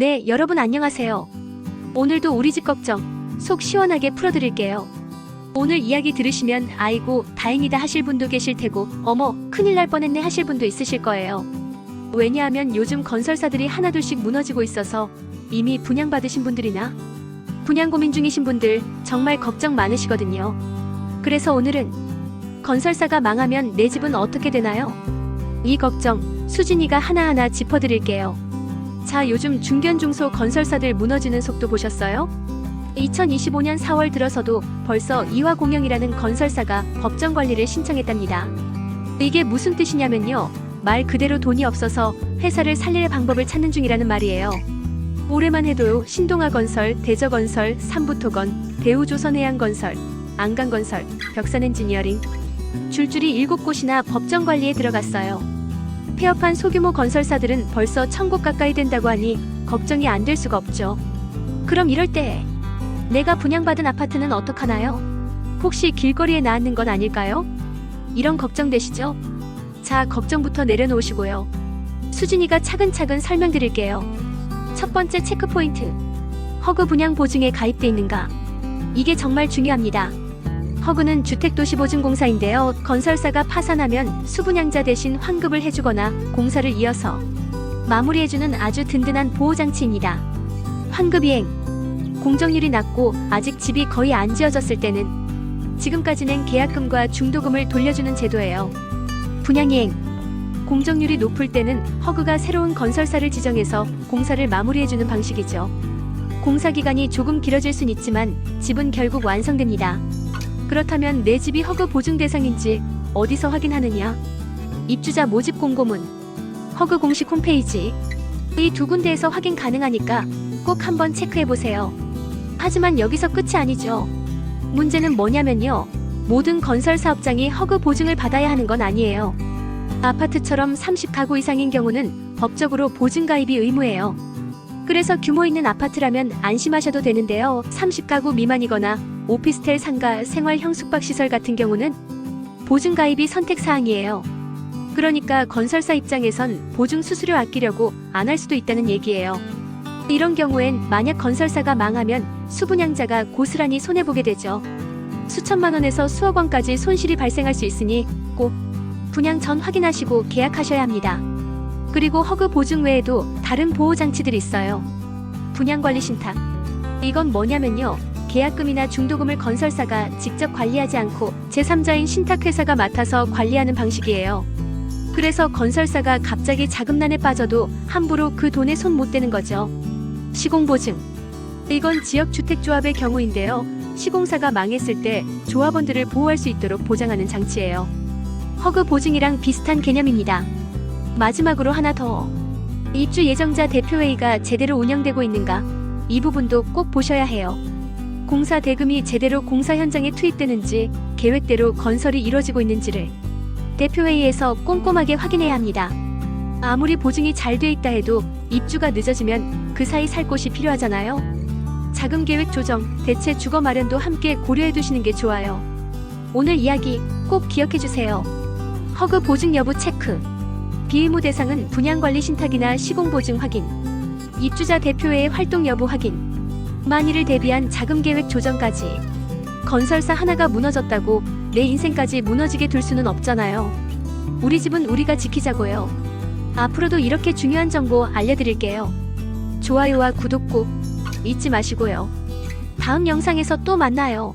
네, 여러분 안녕하세요. 오늘도 우리 집 걱정 속 시원하게 풀어드릴게요. 오늘 이야기 들으시면 아이고 다행이다 하실 분도 계실 테고 어머 큰일 날 뻔했네 하실 분도 있으실 거예요. 왜냐하면 요즘 건설사들이 하나둘씩 무너지고 있어서 이미 분양받으신 분들이나 분양 고민 중이신 분들 정말 걱정 많으시거든요. 그래서 오늘은 건설사가 망하면 내 집은 어떻게 되나요? 이 걱정 수진이가 하나하나 짚어드릴게요. 자, 요즘 중견 중소 건설사들 무너지는 속도 보셨어요? 2025년 4월 들어서도 벌써 이화공영이라는 건설사가 법정 관리를 신청했답니다. 이게 무슨 뜻이냐면요. 말 그대로 돈이 없어서 회사를 살릴 방법을 찾는 중이라는 말이에요. 올해만 해도 신동아건설, 대저건설, 삼부토건, 대우조선해양건설, 안강건설, 벽산엔지니어링 줄줄이 7곳이나 법정 관리에 들어갔어요. 폐업한 소규모 건설사들은 벌써 천곳 가까이 된다고 하니 걱정이 안 될 수가 없죠. 그럼 이럴 때 내가 분양받은 아파트는 어떡하나요? 혹시 길거리에 나앉는 건 아닐까요? 이런 걱정되시죠? 자, 걱정부터 내려놓으시고요. 수진이가 차근차근 설명드릴게요. 첫 번째 체크포인트. 허그 분양 보증에 가입돼 있는가? 이게 정말 중요합니다. 허그는 주택도시보증공사인데요. 건설사가 파산하면 수분양자 대신 환급을 해주거나 공사를 이어서 마무리해주는 아주 든든한 보호장치입니다. 환급 이행. 공정률이 낮고 아직 집이 거의 안 지어졌을 때는 지금까지 낸 계약금과 중도금을 돌려주는 제도예요. 분양 이행. 공정률이 높을 때는 허그가 새로운 건설사를 지정해서 공사를 마무리해주는 방식이죠. 공사 기간이 조금 길어질 순 있지만 집은 결국 완성됩니다. 그렇다면 내 집이 허그 보증 대상인지 어디서 확인하느냐? 입주자 모집 공고문, 허그 공식 홈페이지 이 두 군데에서 확인 가능하니까 꼭 한번 체크해 보세요. 하지만 여기서 끝이 아니죠. 문제는 뭐냐면요. 모든 건설 사업장이 허그 보증을 받아야 하는 건 아니에요. 아파트처럼 30가구 이상인 경우는 법적으로 보증 가입이 의무예요. 그래서 규모 있는 아파트라면 안심하셔도 되는데요. 30가구 미만이거나 오피스텔 상가 생활 형 숙박시설 같은 경우는 보증 가입이 선택 사항이에요. 그러니까 건설사 입장에선 보증 수수료 아끼려고 안 할 수도 있다는 얘기예요. 이런 경우엔 만약 건설사가 망하면 수분양자가 고스란히 손해보게 되죠. 수천만 원에서 수억 원까지 손실이 발생할 수 있으니 꼭 분양 전 확인하시고 계약하셔야 합니다. 그리고 허그 보증 외에도 다른 보호 장치들이 있어요. 분양 관리 신탁. 이건 뭐냐면요. 계약금이나 중도금을 건설사가 직접 관리하지 않고 제3자인 신탁회사가 맡아서 관리하는 방식이에요. 그래서 건설사가 갑자기 자금난에 빠져도 함부로 그 돈에 손 못 대는 거죠. 시공보증. 이건 지역주택조합의 경우인데요. 시공사가 망했을 때 조합원들을 보호할 수 있도록 보장하는 장치예요. 허그 보증이랑 비슷한 개념입니다. 마지막으로 하나 더. 입주 예정자 대표회의가 제대로 운영되고 있는가? 이 부분도 꼭 보셔야 해요. 공사 대금이 제대로 공사 현장에 투입되는지, 계획대로 건설이 이루어지고 있는지를 대표회의에서 꼼꼼하게 확인해야 합니다. 아무리 보증이 잘 돼 있다 해도 입주가 늦어지면 그 사이 살 곳이 필요하잖아요. 자금 계획 조정, 대체 주거 마련도 함께 고려해 두시는 게 좋아요. 오늘 이야기 꼭 기억해 주세요. 허그 보증 여부 체크. 비의무 대상은 분양관리 신탁이나 시공보증 확인. 입주자 대표회의 활동 여부 확인. 만일을 대비한 자금 계획 조정까지. 건설사 하나가 무너졌다고 내 인생까지 무너지게 둘 수는 없잖아요. 우리 집은 우리가 지키자고요. 앞으로도 이렇게 중요한 정보 알려드릴게요. 좋아요와 구독 꼭 잊지 마시고요. 다음 영상에서 또 만나요.